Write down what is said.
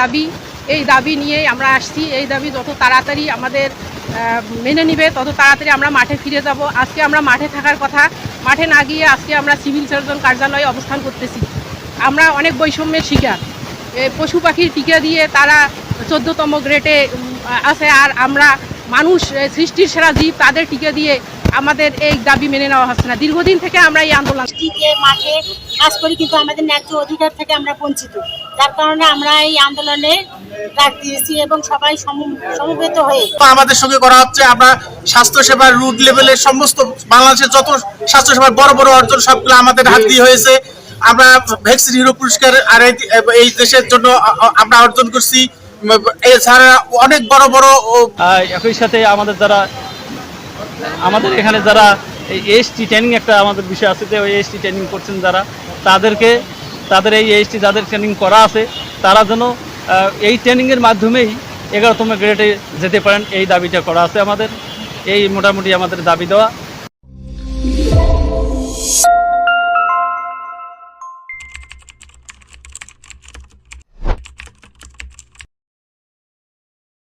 দাবি, এই দাবি নিয়ে আমরা আসছি। এই দাবি যত তাড়াতাড়ি আমাদের মেনে নিবে, তত তাড়াতাড়ি আমরা মাঠে ফিরে যাব। আজকে আমরা মাঠে থাকার কথা। মাঠে না গিয়ে আজকে আমরা সিভিল সার্জন কার্যালয়ে অবস্থান করতেছি। আমরা অনেক বৈষম্যের শিকার। পশু পাখির টিকা দিয়ে তারা চোদ্দতম গ্রেটে আছে আর আমরা মানুষ সৃষ্টির সেরা জীব তাদের টিকা দিয়ে আমাদের এই দাবি মেনে নেওয়া হচ্ছে না। দীর্ঘদিন থেকে আমরা এই আন্দোলন টিকে মাঠে কাজ করি কিন্তু আমাদের ন্যায্য অধিকার থেকে আমরা বঞ্চিত। যার কারণে আমরা এই আন্দোলনে ডাক দিয়েছি এবং সবাই সমবেত হয়ে আমাদের সঙ্গে করা হচ্ছে। আমরা স্বাস্থ্যসেবার রুট লেভেলের সমস্ত বাংলাদেশের যত স্বাস্থ্যসেবার বড় বড় অর্জন সবগুলো আমাদের হাত দিয়ে হয়েছে। আমরা ভ্যাকসিন হিরো পুরস্কার আর এই- এই দেশের জন্য আমরা অর্জন করছি। এছাড়া অনেক বড় বড় একই সাথে আমাদের যারা, আমাদের এখানে যারা এসটি ট্রেনিং একটা আমাদের বিষয় আছে যে ওই এসটি ট্রেনিং করছেন যারা, তাদেরকে, তাদের এই এসটি যাদের ট্রেনিং করা আছে, তারা যেন এই ট্রেনিংয়ের মাধ্যমেই এগারোতম গ্রেডে যেতে পারেন, এই দাবিটা করা আছে আমাদের। এই মোটামুটি আমাদের দাবি দেওয়া।